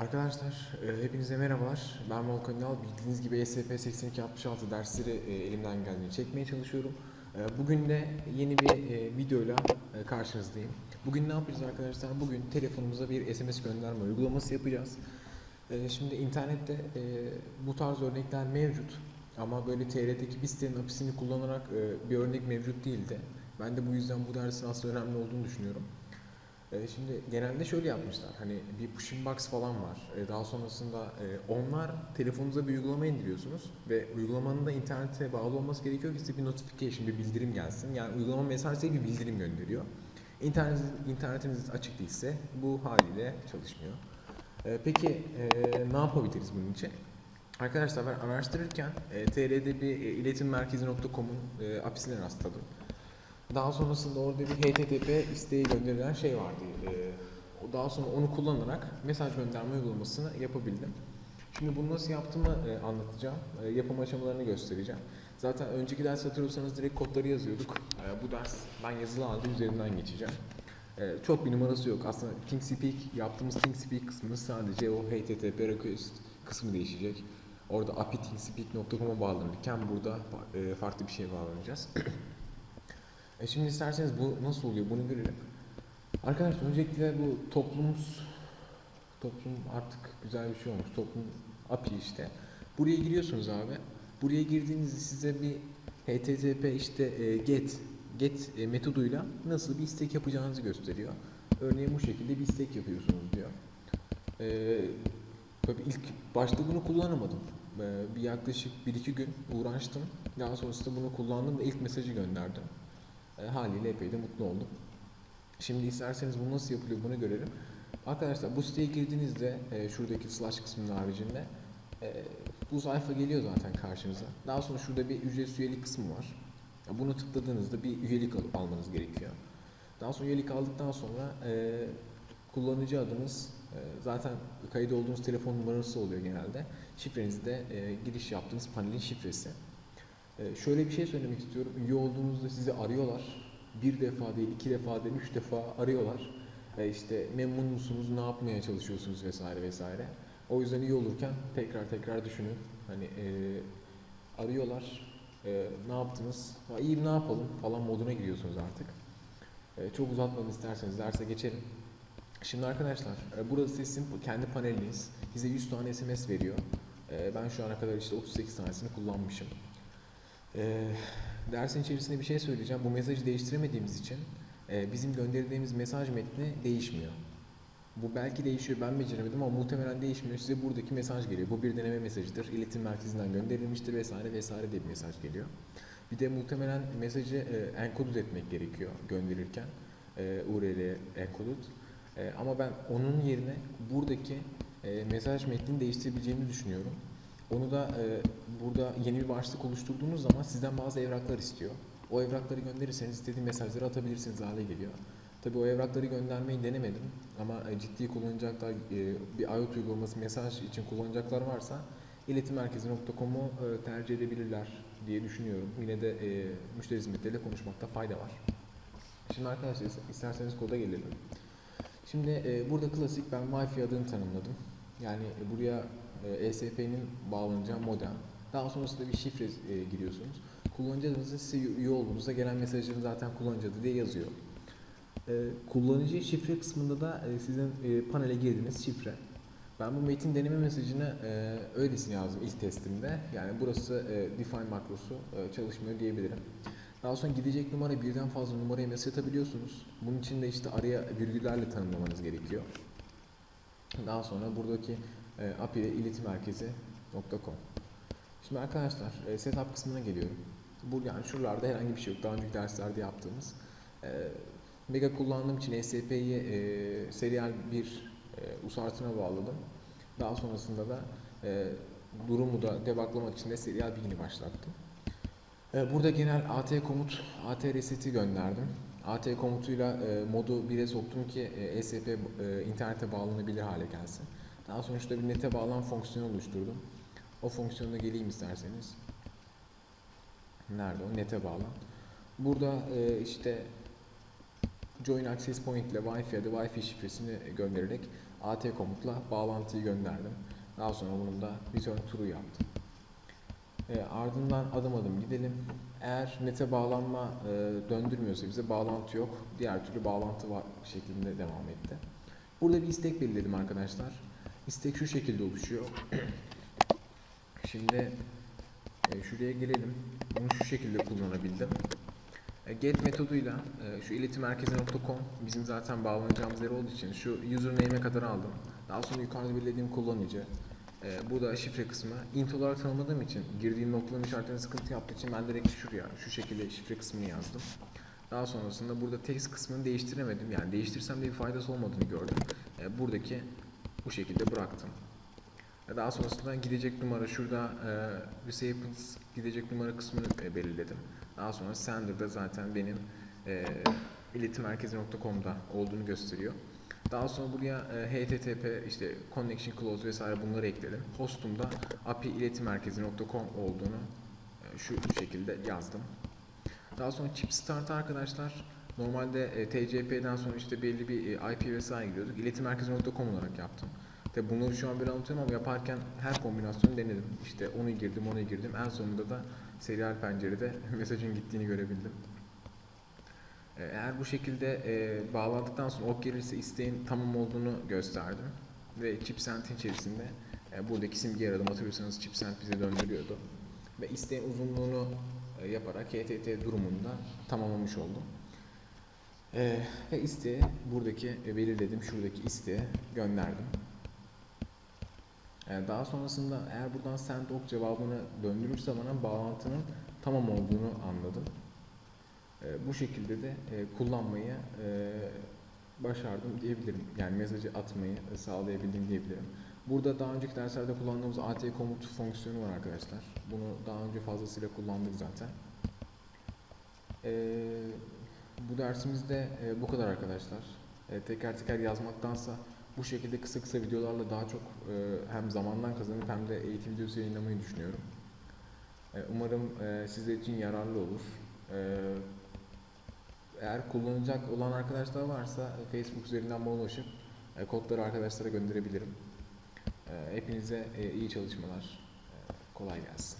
Arkadaşlar e, hepinize merhabalar. Ben Volkan Ünal. Bildiğiniz gibi E ESP 8266 dersleri e, elimden geldiğince çekmeye çalışıyorum. E, Bugün de yeni bir videoyla karşınızdayım. Bugün ne yapacağız arkadaşlar? Bugün telefonumuza bir SMS gönderme uygulaması yapacağız. Şimdi internette bu tarz örnekler mevcut. Ama böyle TR'deki bir sitenin apisini kullanarak bir örnek mevcut değildi. Ben de bu yüzden bu dersin aslında önemli olduğunu düşünüyorum. Ee, Şimdi genelde şöyle yapmışlar. Hani bir pushing box falan var. Ee, Daha sonrasında e, onlar telefonunuza bir uygulama indiriyorsunuz ve uygulamanın da internete bağlı olması gerekiyor ki size bir notification, bir bildirim gelsin. Yani uygulama mesaj size bir bildirim gönderiyor. İnternetiniz, internetiniz açık değilse bu haliyle çalışmıyor. Peki e, ne yapabiliriz bunun için? Arkadaşlar ben araştırırken e, TR'de bir e, iletimmerkezi.com'un e, apisine rastladım. Daha sonrasında orada bir HTTP isteği gönderilen şey vardı. Ee, daha sonra onu kullanarak mesaj gönderme uygulamasını yapabildim. Şimdi bunu nasıl yaptığımı e, anlatacağım. E, yapım aşamalarını göstereceğim. Zaten önceki ders hatırlıyorsanız direkt kodları yazıyorduk. E, bu ders ben yazılı halde üzerinden geçeceğim. Çok bir numarası yok. Aslında TeamSpeak yaptığımız TeamSpeak kısmı sadece o HTTP request kısmı değişecek. Orada api.teamspeak.com'a bağlanırken burada farklı bir şeye bağlanacağız. E şimdi isterseniz bu nasıl oluyor bunu görelim. Arkadaşlar öncelikle bu toplumumuz toplum artık güzel bir şey olmuş. Toplum API işte. Buraya giriyorsunuz abi. Buraya girdiğinizde size bir HTTP işte e, get get e, metoduyla nasıl bir istek yapacağınızı gösteriyor. Örneğin bu şekilde bir istek yapıyorsunuz diyor. E, tabii ilk başta bunu kullanamadım. E, bir yaklaşık 1-2 gün uğraştım. Daha sonrasında bunu kullandım ve ilk mesajı gönderdim. E, haliyle epey de mutlu oldum. Şimdi isterseniz bu nasıl yapılıyor bunu görelim. Arkadaşlar bu siteye girdiğinizde e, şuradaki slash kısmının haricinde e, bu sayfa geliyor zaten karşınıza. Daha sonra şurada bir ücretsiz üyelik kısmı var. Bunu tıkladığınızda bir üyelik al- almanız gerekiyor. Daha sonra üyelik aldıktan sonra e, kullanıcı adınız e, zaten kayıt olduğunuz telefon numarası oluyor genelde. Şifreniz de e, giriş yaptığınız panelin şifresi. Ee, şöyle bir şey söylemek istiyorum. Üye olduğunuzda sizi arıyorlar. Bir defa değil, iki defa değil, üç defa arıyorlar. Ee, işte memnun musunuz, ne yapmaya çalışıyorsunuz vesaire vesaire. O yüzden iyi olurken tekrar tekrar düşünün. Hani e, arıyorlar, e, ne yaptınız, ha, iyi ne yapalım falan moduna giriyorsunuz artık. E, çok uzatmadan isterseniz derse geçelim. Şimdi arkadaşlar, e, burası sizin kendi paneliniz. Size 100 tane SMS veriyor. E, ben şu ana kadar işte 38 tanesini kullanmışım. Ee, dersin içerisinde bir şey söyleyeceğim. Bu mesajı değiştiremediğimiz için e, bizim gönderdiğimiz mesaj metni değişmiyor. Bu belki değişiyor ben beceremedim ama muhtemelen değişmiyor. Size buradaki mesaj geliyor. Bu bir deneme mesajıdır. İletim merkezinden gönderilmiştir vesaire vesaire diye bir mesaj geliyor. Bir de muhtemelen mesajı e, encoded etmek gerekiyor gönderirken. E, URL encoded. E, ama ben onun yerine buradaki e, mesaj metnini değiştirebileceğimi düşünüyorum. Onu da e, burada yeni bir başlık oluşturduğunuz zaman sizden bazı evraklar istiyor. O evrakları gönderirseniz istediğim mesajları atabilirsiniz hale geliyor. Tabii o evrakları göndermeyi denemedim ama e, ciddi kullanacaklar e, bir iOS uygulaması mesaj için kullanacaklar varsa iletimmerkezi.com'u e, tercih edebilirler diye düşünüyorum. Yine de müşteri hizmetleriyle konuşmakta fayda var. Şimdi arkadaşlar isterseniz koda gelelim. Şimdi burada klasik ben Wi-Fi adını tanımladım. Yani buraya ESP'nin bağlanacağı modem. Daha sonrasında bir şifre e, giriyorsunuz. Kullanıcı adınızı size üye olduğunuzda gelen mesajların zaten kullanıcı adı diye yazıyor. E, kullanıcı şifre kısmında da e, sizin e, panele girdiğiniz şifre. Ben bu metin deneme mesajını e, öylesine yazdım ilk testimde. Yani burası e, define makrosu e, çalışmıyor diyebilirim. Daha sonra gidecek numara birden fazla numaraya mesaj atabiliyorsunuz. Bunun için de işte araya virgüllerle tanımlamanız gerekiyor. Daha sonra buradaki e, API ile iletim merkezi.com. Şimdi arkadaşlar e, setup kısmına geliyorum. Bu yani şuralarda herhangi bir şey yok. Daha önceki derslerde yaptığımız. E, Mega kullandığım için ESP'yi e, serial bir e, USART'ına bağladım. Daha sonrasında da e, durumu da debuglamak için de serial bilgini başlattım. E, burada genel AT komut, AT reseti gönderdim. AT komutuyla e, modu 1'e soktum ki e, ESP e, internete bağlanabilir hale gelsin. Daha şurada bir nete bağlan fonksiyonu oluşturdum. O fonksiyonuna geleyim isterseniz. Nerede o? Nete bağlan. Burada e, işte join access point ile Wi-Fi ya Wi-Fi şifresini göndererek AT komutla bağlantıyı gönderdim. Daha sonra bunun da return true'u yaptım. E, ardından adım adım gidelim. Eğer nete bağlanma e, döndürmüyorsa bize bağlantı yok. Diğer türlü bağlantı var şeklinde devam etti. Burada bir istek belirledim arkadaşlar. İstek şu şekilde oluşuyor. Şimdi e, şuraya gelelim. Bunu şu şekilde kullanabildim. E, Get metoduyla e, şu iletimmerkezi.com bizim zaten bağlanacağımız yer olduğu için şu username'e kadar aldım. Daha sonra yukarıda belirlediğim kullanıcı. E, burada şifre kısmı. int olarak tanımladığım için girdiğim noktaların işaretlerine sıkıntı yaptığı için ben direkt şuraya şu şekilde şifre kısmını yazdım. Daha sonrasında burada text kısmını değiştiremedim. Yani değiştirsem de bir faydası olmadığını gördüm. E, buradaki bu şekilde bıraktım. Daha sonrasında gidecek numara şurada e, recipients gidecek numara kısmını e, belirledim. Daha sonra sender'da zaten benim e, iletimmerkezi.com'da olduğunu gösteriyor. Daha sonra buraya e, HTTP işte connection clause vesaire bunları ekledim. Hostumda api iletimmerkezi.com olduğunu e, şu şekilde yazdım. Daha sonra chip start arkadaşlar normalde e, TCP'den sonra işte belli bir e, IP vesaire gidiyorduk. İletimmerkezi.com olarak yaptım. Tabi bunları şu an böyle anlatıyorum ama yaparken her kombinasyonu denedim. İşte onu girdim, onu girdim. En sonunda da serial pencerede mesajın gittiğini görebildim. E, Eğer bu şekilde e, bağlandıktan sonra ok gelirse isteğin tamam olduğunu gösterdim. Ve chipsent içerisinde e, buradaki simgeyi aradım. Hatırlıyorsanız chipsent bize döndürüyordu. Ve isteğin uzunluğunu e, yaparak HTT durumunda tamamlamış oldum. E, ve isteği buradaki e, belirledim. Şuradaki isteğe gönderdim. E, daha sonrasında eğer buradan send ok cevabını döndürürse bana bağlantının tamam olduğunu anladım. E, bu şekilde de e, kullanmayı e, başardım diyebilirim. Yani mesajı atmayı e, sağlayabildim diyebilirim. Burada daha önceki derslerde kullandığımız AT komut fonksiyonu var arkadaşlar. Bunu daha önce fazlasıyla kullandık zaten. E, bu dersimizde e, bu kadar arkadaşlar. E, teker teker yazmaktansa bu şekilde kısa kısa videolarla daha çok e, hem zamandan kazanıp hem de eğitim videosu yayınlamayı düşünüyorum. Umarım sizler için yararlı olur. Eğer kullanacak olan arkadaşlar varsa Facebook üzerinden bana ulaşıp kodları arkadaşlara gönderebilirim. Hepinize iyi çalışmalar. Kolay gelsin.